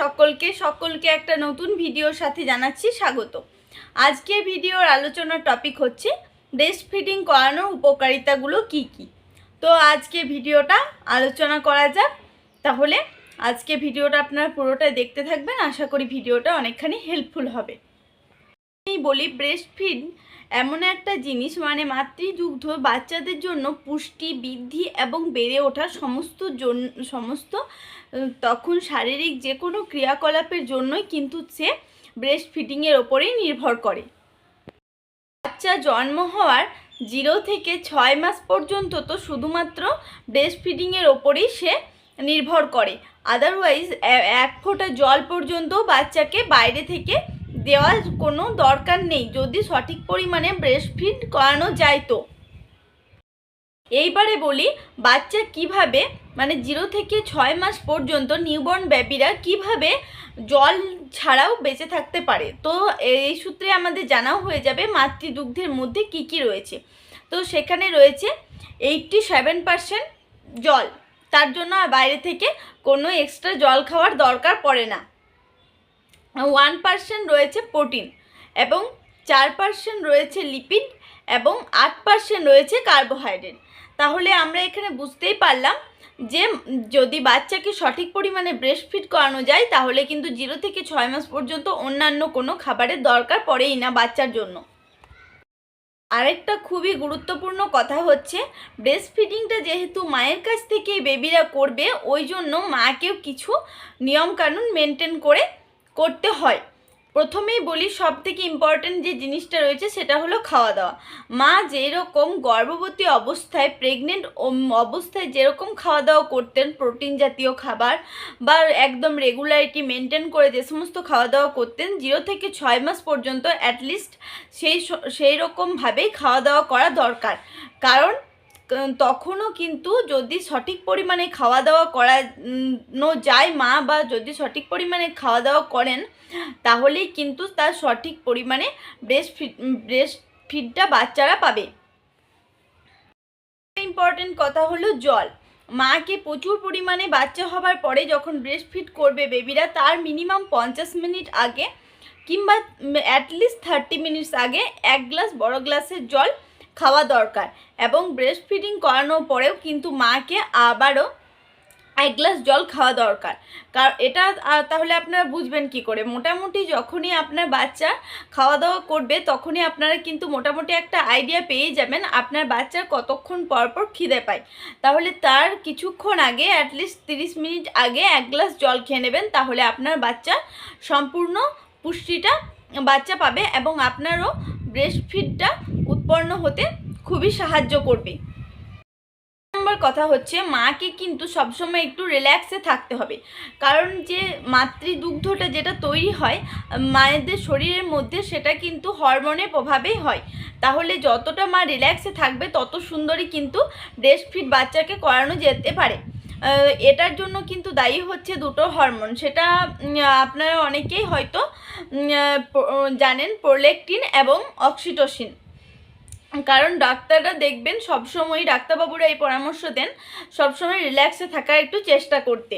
সকলকে সকলকে একটা নতুন ভিডিওর সাথে জানাচ্ছি স্বাগত। আজকে ভিডিওর আলোচনার টপিক হচ্ছে ব্রেস্ট ফিডিং করানোর উপকারিতাগুলো কি কি? তো আজকে ভিডিওটা আলোচনা করা যাক। তাহলে আজকে ভিডিওটা আপনারা পুরোটা দেখতে থাকবেন। আশা করি ভিডিওটা অনেকখানি হেল্পফুল হবে। আমি বলি ব্রেস্ট ফিড এমন একটা জিনিস মানে মাতৃদুগ্ধ বাচ্চাদের জন্য পুষ্টি, বৃদ্ধি এবং বেড়ে ওঠা সমস্ত সমস্ত তখন শারীরিক যে কোনো ক্রিয়াকলাপের জন্যই কিন্তু সে ব্রেস্ট ফিডিংয়ের ওপরেই নির্ভর করে। বাচ্চা জন্ম হওয়ার জিরো থেকে ছয় মাস পর্যন্ত তো শুধুমাত্র ব্রেস্ট ফিডিংয়ের ওপরেই সে নির্ভর করে। আদারওয়াইজ এক ফোঁটা জল পর্যন্ত বাচ্চাকে বাইরে থেকে দেওয়ার কোনো দরকার নেই, যদি সঠিক পরিমাণে ব্রেস্ট ফিড করানো যায় তো। এইবারে বলি, বাচ্চা কীভাবে মানে জিরো থেকে ছয় মাস পর্যন্ত নিউবর্ন বেবিরা কীভাবে জল ছাড়াও বেঁচে থাকতে পারে? তো এই সূত্রে আমাদের জানাও হয়ে যাবে মাতৃদুগ্ধের মধ্যে কি কি রয়েছে। তো সেখানে রয়েছে এইটটি সেভেন পার্সেন্ট জল। তার জন্য বাইরে থেকে কোনো এক্সট্রা জল খাওয়ার দরকার পড়ে না। ওয়ান পার্সেন্ট রয়েছে প্রোটিন এবং চার পার্সেন্ট রয়েছে লিপিড এবং আট পার্সেন্ট রয়েছে কার্বোহাইড্রেট। তাহলে আমরা এখানে বুঝতেই পারলাম যে যদি বাচ্চাকে সঠিক পরিমাণে ব্রেস্ট ফিড করানো যায়, তাহলে কিন্তু জিরো থেকে ছয় মাস পর্যন্ত অন্যান্য কোনো খাবারের দরকার পড়েই না বাচ্চার জন্য। আরেকটা খুবই গুরুত্বপূর্ণ কথা হচ্ছে ব্রেস্ট ফিডিংটা যেহেতু মায়ের কাছ থেকেই বেবিরা করবে, ওই জন্য মাকেও কিছু নিয়মকানুন মেনটেন করে করতে হয়। প্রথমেই বলি সব থেকে ইম্পর্ট্যান্ট যে জিনিসটা রয়েছে সেটা হলো খাওয়া দাওয়া মা যেরকম গর্ভবতী অবস্থায় প্রেগনেন্ট অবস্থায় যেরকম খাওয়া দাওয়া করতেন প্রোটিন জাতীয় খাবার বা একদম রেগুলারিটি মেনটেন করে যে সমস্ত খাওয়া দাওয়া করতেন জিরো থেকে ছয় মাস পর্যন্ত অ্যাটলিস্ট সেই সেই রকমভাবেই খাওয়া দাওয়া করা দরকার। কারণ তখনও কিন্তু যদি সঠিক পরিমাণে খাওয়া দাওয়া করানো যায় মা বা যদি সঠিক পরিমাণে খাওয়া দাওয়া করেন, তাহলেই কিন্তু তার সঠিক পরিমাণে ব্রেস্ট ফিড ব্রেস্ট ফিডটা বাচ্চারা পাবে। ইম্পর্টেন্ট কথা হলো জল। মাকে প্রচুর পরিমাণে বাচ্চা হবার পরে যখন ব্রেস্ট ফিড করবে বেবিরা তার মিনিমাম পঞ্চাশ মিনিট আগে কিংবা অ্যাটলিস্ট থার্টি মিনিটস আগে এক গ্লাস বড় গ্লাসের জল খাওয়া দরকার এবং ব্রেস্ট ফিডিং করানোর পরেও কিন্তু মাকে আবারও এক গ্লাস জল খাওয়া দরকার। কারণ এটা তাহলে আপনারা বুঝবেন কি করে? মোটামুটি যখনই আপনার বাচ্চা খাওয়া দাওয়া করবে, তখনই আপনারা কিন্তু মোটামুটি একটা আইডিয়া পেয়ে যাবেন আপনার বাচ্চার কতক্ষণ পর পর খিদে পায়। তাহলে তার কিছুক্ষণ আগে অ্যাটলিস্ট তিরিশ মিনিট আগে এক গ্লাস জল খেয়ে নেবেন, তাহলে আপনার বাচ্চা সম্পূর্ণ পুষ্টিটা বাচ্চা পাবে এবং আপনারও ব্রেস্ট ফিডটা উৎপন্ন হতে খুবই সাহায্য করবে। নম্বর কথা হচ্ছে, মাকে কিন্তু সবসময় একটু রিল্যাক্সে থাকতে হবে। কারণ যে মাতৃদুগ্ধটা যেটা তৈরি হয়, মায়েদের শরীরের মধ্যে সেটা কিন্তু হরমোনের প্রভাবেই হয়। তাহলে যতটা মা রিল্যাক্সে থাকবে, তত সুন্দরই কিন্তু ব্রেস্ট ফিড বাচ্চাকে করানো যেতে পারে। এটার জন্য কিন্তু দায়ী হচ্ছে দুটো হরমোন। সেটা আপনারা অনেকেই হয়তো জানেন প্রোলেকটিন এবং অক্সিটোসিন কারণ ডাক্তাররা দেখবেন সবসময় ডাক্তারবাবুরা এই পরামর্শ দেন, সবসময় রিল্যাক্সে থাকার একটু চেষ্টা করতে।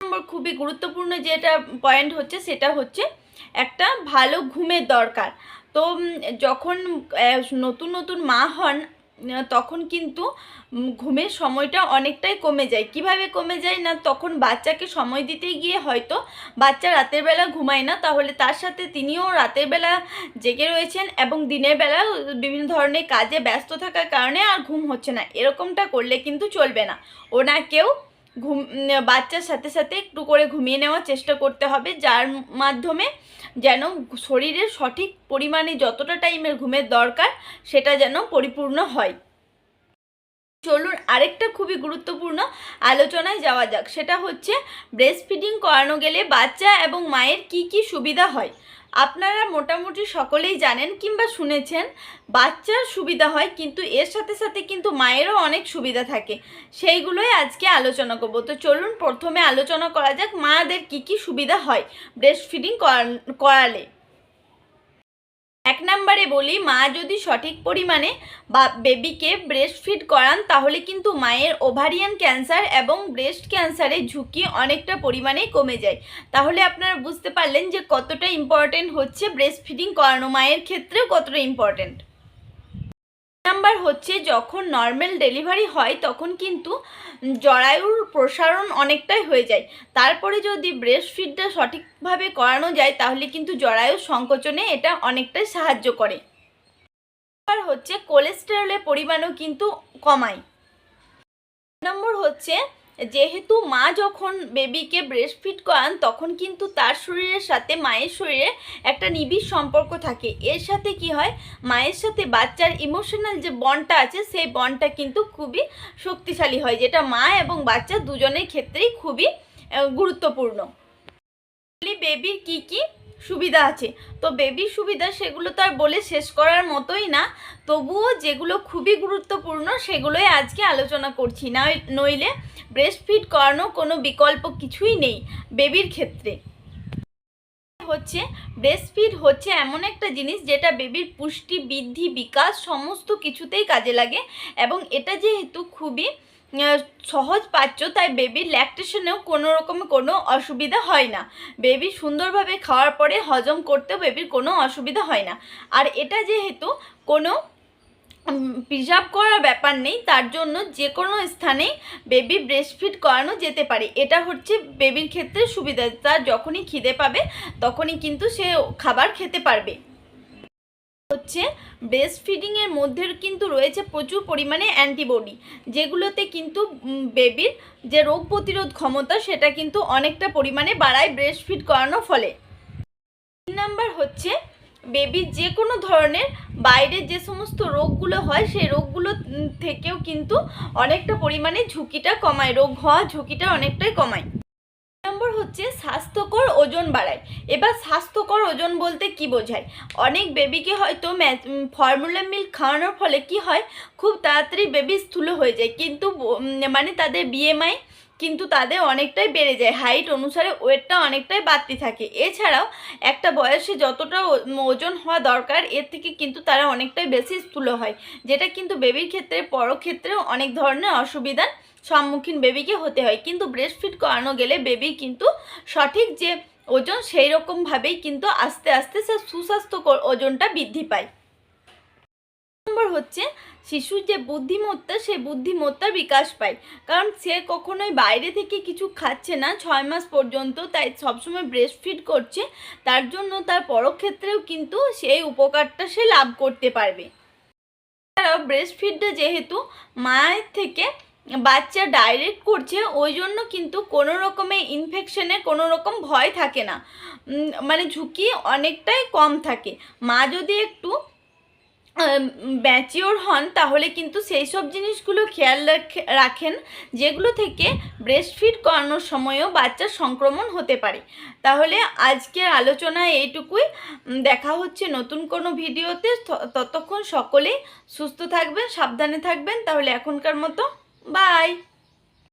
নম্বর খুবই গুরুত্বপূর্ণ যেটা পয়েন্ট হচ্ছে সেটা হচ্ছে একটা ভালো ঘুমের দরকার। তো যখন নতুন নতুন মা হন তখন কিন্তু ঘুমের সময়টা অনেকটাই কমে যায়। কীভাবে কমে যায় না, তখন বাচ্চাকে সময় দিতে গিয়ে হয়তো বাচ্চা রাতের বেলা ঘুমায় না, তাহলে তার সাথে তিনিও রাতের বেলা জেগে রয়েছেন এবং দিনের বেলা বিভিন্ন ধরনের কাজে ব্যস্ত থাকার কারণে আর ঘুম হচ্ছে না। এরকমটা করলে কিন্তু চলবে না। ওনাকেও বাচ্চার সাথে সাথে একটু করে ঘুমিয়ে নেওয়ার চেষ্টা করতে হবে, যার মাধ্যমে যেন শরীরের সঠিক পরিমাণে যতটা টাইমের ঘুমের দরকার সেটা যেন পরিপূর্ণ হয়। চলুন আরেকটা খুবই গুরুত্বপূর্ণ আলোচনায় যাওয়া যাক, সেটা হচ্ছে ব্রেস্ট ফিডিং করানো গেলে বাচ্চা এবং মায়ের কি কি সুবিধা হয়? আপনারা মোটামুটি সকলেই জানেন কিংবা শুনেছেন, বাচ্চার সুবিধা হয় কিন্তু এর সাথে সাথে কিন্তু মায়েরও অনেক সুবিধা থাকে। সেইগুলোই আজকে আলোচনা করব। তো চলুন প্রথমে আলোচনা করা যাক, মাদের কি কি সুবিধা হয় ব্রেস্ট ফিডিং করালে। এক নম্বরে বলি, মা যদি সঠিক পরিমাণে বা বেবিকে ব্রেস্ট ফিড করান, তাহলে কিন্তু মায়ের ওভারিয়ান ক্যান্সার এবং ব্রেস্ট ক্যান্সারের ঝুঁকি অনেকটা পরিমাণে কমে যায়। তাহলে আপনারা বুঝতে পারলেন যে কতটা ইম্পর্টেন্ট হচ্ছে ব্রেস্ট ফিডিং করানো মায়ের ক্ষেত্রেও কতটা ইম্পর্টেন্ট নাম্বার হচ্ছে, যখন নর্মাল ডেলিভারি হয়, তখন কিন্তু জরায়ুর প্রসারণ অনেকটাই হয়ে যায়। তারপরে যদি ব্রেস্ট ফিডটা সঠিকভাবে করানো যায়, তাহলে কিন্তু জরায়ুর সংকোচনে এটা অনেকটাই সাহায্য করে। আর হচ্ছে কোলেস্টেরলের পরিমাণও কিন্তু কমায়। নম্বর হচ্ছে যেহেতু মা যখন বেবিকে ব্রেস্ট ফিড করান, তখন কিন্তু তার শরীরের সাথে মায়ের শরীরে একটা নিবিড় সম্পর্ক থাকে। এর সাথে কি হয়? মায়ের সাথে বাচ্চার ইমোশনাল যে বনটা আছে, সেই বনটা কিন্তু খুবই শক্তিশালী হয়, যেটা মা এবং বাচ্চা দুজনের ক্ষেত্রেই খুবই গুরুত্বপূর্ণ। বেবির কি কি সুবিধা আছে। তো বেবির সুবিধা সেগুলো তো আর বলে শেষ করার মতোই না। তবুও যেগুলো খুবই গুরুত্বপূর্ণ সেগুলোই আজকে আলোচনা করছি। না নইলে ব্রেস্ট ফিড করানো কোনো বিকল্প কিছুই নেই বেবির ক্ষেত্রে। হচ্ছে ব্রেস্ট ফিড হচ্ছে এমন একটা জিনিস যেটা বেবির পুষ্টি, বৃদ্ধি, বিকাশ সমস্ত কিছুতেই কাজে লাগে এবং এটা যেহেতু খুবই সহজ পাচ্ছ, তাই বেবির ল্যাকটেশনেও কোনো রকম কোনো অসুবিধা হয় না। বেবি সুন্দরভাবে খাওয়ার পরে হজম করতেও বেবির কোনো অসুবিধা হয় না। আর এটা যেহেতু কোনো প্রিজার্ভ করার ব্যাপার নেই, তার জন্য যে কোনো স্থানে বেবি ব্রেস্ট ফিড করানো যেতে পারে। এটা হচ্ছে বেবির ক্ষেত্রে সুবিধা, তার যখনই খিদে পাবে, তখনই কিন্তু সে খাবার খেতে পারবে। হচ্ছে ব্রেস্ট ফিডিংয়ের মধ্যে কিন্তু রয়েছে প্রচুর পরিমাণে অ্যান্টিবডি যেগুলোতে কিন্তু বেবির যে রোগ প্রতিরোধ ক্ষমতা, সেটা কিন্তু অনেকটা পরিমাণে বাড়ায় ব্রেস্ট ফিড করানোর ফলে। তিন নাম্বার হচ্ছে বেবির যে কোনো ধরনের বাইরের যে সমস্ত রোগগুলো হয়, সেই রোগগুলো থেকেও কিন্তু অনেকটা পরিমাণে ঝুঁকিটা কমায়, রোগ হওয়া ঝুঁকিটা অনেকটাই কমায়। নম্বর হচ্ছে স্বাস্থ্যকর ওজন বাড়ায়। এবার স্বাস্থ্যকর ওজন বলতে কি বোঝায়? অনেক বেবিকে হয়তো ফর্মুলা মিল্ক খাওয়ানোর ফলে কি হয়? খুব তাড়াতাড়ি বেবি স্থূল হয়ে যায়। কিন্তু মানে তাদের বিএমআই কিন্তু তাদের অনেকটাই বেড়ে যায়। হাইট অনুসারে ওয়েটটা অনেকটাই বাড়তি থাকে। এছাড়াও একটা বয়সে যতটা ওজন হওয়া দরকার, এর থেকে কিন্তু তারা অনেকটাই বেশি স্থূল হয়। যেটা কিন্তু বেবির ক্ষেত্রে পর ক্ষেত্রেও অনেক ধরনের অসুবিধার সম্মুখীন বেবিকে হতে হয়। কিন্তু ব্রেস্ট ফিট করানো গেলে বেবি কিন্তু সঠিক যে ওজন, সেই রকমভাবেই কিন্তু আস্তে আস্তে সে সুস্বাস্থ্যকর ওজনটা বৃদ্ধি পায়। নম্বর হচ্ছে শিশুর যে বুদ্ধিমত্তা সেই বুদ্ধিমত্তার বিকাশ পায়। কারণ সে কখনোই বাইরে থেকে কিছু খাচ্ছে না, ছয় মাস পর্যন্ত তাই সবসময় ব্রেস্ট ফিড করছে। তার জন্য তার পরক্ষেত্রেও কিন্তু সেই উপকারটা সে লাভ করতে পারবে। এছাড়াও ব্রেস্ট ফিডটা যেহেতু মায়ের থেকে বাচ্চা ডাইরেক্ট করছে, ওই জন্য কিন্তু কোনো রকমে ইনফেকশনের কোনো রকম ভয় থাকে না। মানে ঝুঁকি অনেকটাই কম থাকে। মা যদি একটু ম্যাচিওর হন, তাহলে কিন্তু সেই সব জিনিসগুলো খেয়াল রাখেন, যেগুলো থেকে ব্রেস্ট ফিড করানোর সময়ও বাচ্চার সংক্রমণ হতে পারে। তাহলে আজকের আলোচনা এইটুকুই। দেখা হচ্ছে নতুন কোনো ভিডিওতে। ততক্ষণ সকলেই সুস্থ থাকবেন, সাবধানে থাকবেন। তাহলে এখনকার মতো বাই